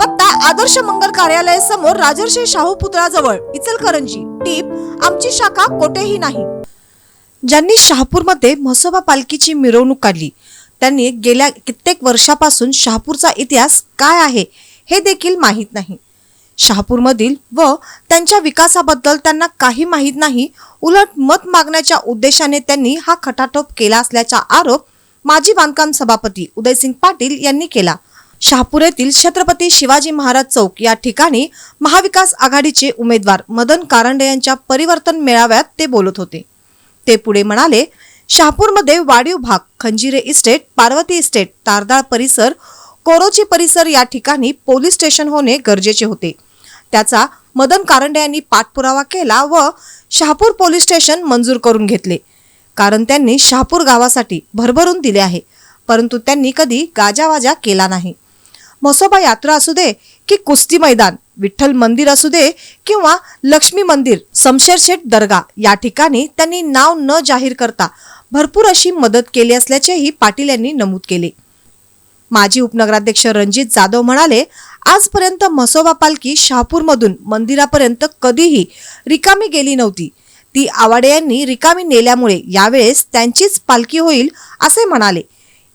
पत्ता आदर्श मंगल कार्यालय समोर राजर्षी शाहू पुतळाजवळ इचलकरंजी. टीप आमची शाखा कोठेही नाही. ज्यांनी शहापूरमध्ये म्हसोबा पालखीची मिरवणूक काढली त्यांनी गेल्या कित्येक वर्षापासून शहापूरचा इतिहास काय आहे हे देखील माहीत नाही. शहापूरमधील व त्यांच्या विकासाबद्दल त्यांना काही माहीत नाही उलट मत मागण्याच्या उद्देशाने त्यांनी हा खटाटोप केला असल्याचा आरोप माजी बांधकाम सभापती उदयसिंग पाटील यांनी केला. शहापूर येथील छत्रपती शिवाजी महाराज चौक या ठिकाणी महाविकास आघाडीचे उमेदवार मदन कारंडे यांच्या परिवर्तन मेळाव्यात ते बोलत होते. ते पुढे म्हणाले शहापूरमध्ये वाढीव भाग खंजिरे इस्टेट पार्वती इस्टेट तारदाळ परिसर कोरोची परिसर या ठिकाणी पोलीस स्टेशन होणे गरजेचे होते. त्याचा मदन कारंडे यांनी पाठपुरावा केला व शहापूर पोलीस स्टेशन मंजूर करून घेतले. कारण त्यांनी शहापूर गावासाठी भरभरून दिले आहे. परंतु त्यांनी कधी गाजावाजा केला नाही. म्हसोबा यात्रा असू दे की कुस्ती मैदान विठ्ठल मंदिर असू दे किंवा लक्ष्मी मंदिर शमशेरशेठ दर्गा या ठिकाणी त्यांनी नाव न जाहीर करता भरपूर अशी मदत केली असल्याचेही पाटील यांनी नमूद केले. माजी उपनगराध्यक्ष रणजित जाधव म्हणाले आजपर्यंत म्हसोबा पालखी शहापूरमधून मंदिरापर्यंत कधीही रिकामी गेली नव्हती. ती आवाडे यांनी रिकामी नेल्यामुळे यावेळेस त्यांचीच पालखी होईल असे म्हणाले.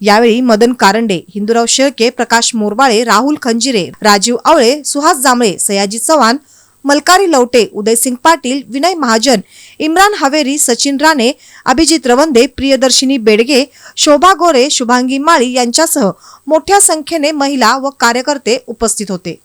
यावेळी मदन कारंडे हिंदूराव शेळके प्रकाश मोरबाळे राहुल खंजिरे राजीव आवळे सुहास जांभळे सयाजी चव्हाण मलकारी लवटे उदयसिंग पाटील विनय महाजन इम्रान हवेरी सचिन राणे अभिजित रवंदे प्रियदर्शिनी बेडगे शोभा गोरे शुभांगी माळी यांच्यासह मोठ्या संख्येने महिला व कार्यकर्ते उपस्थित होते.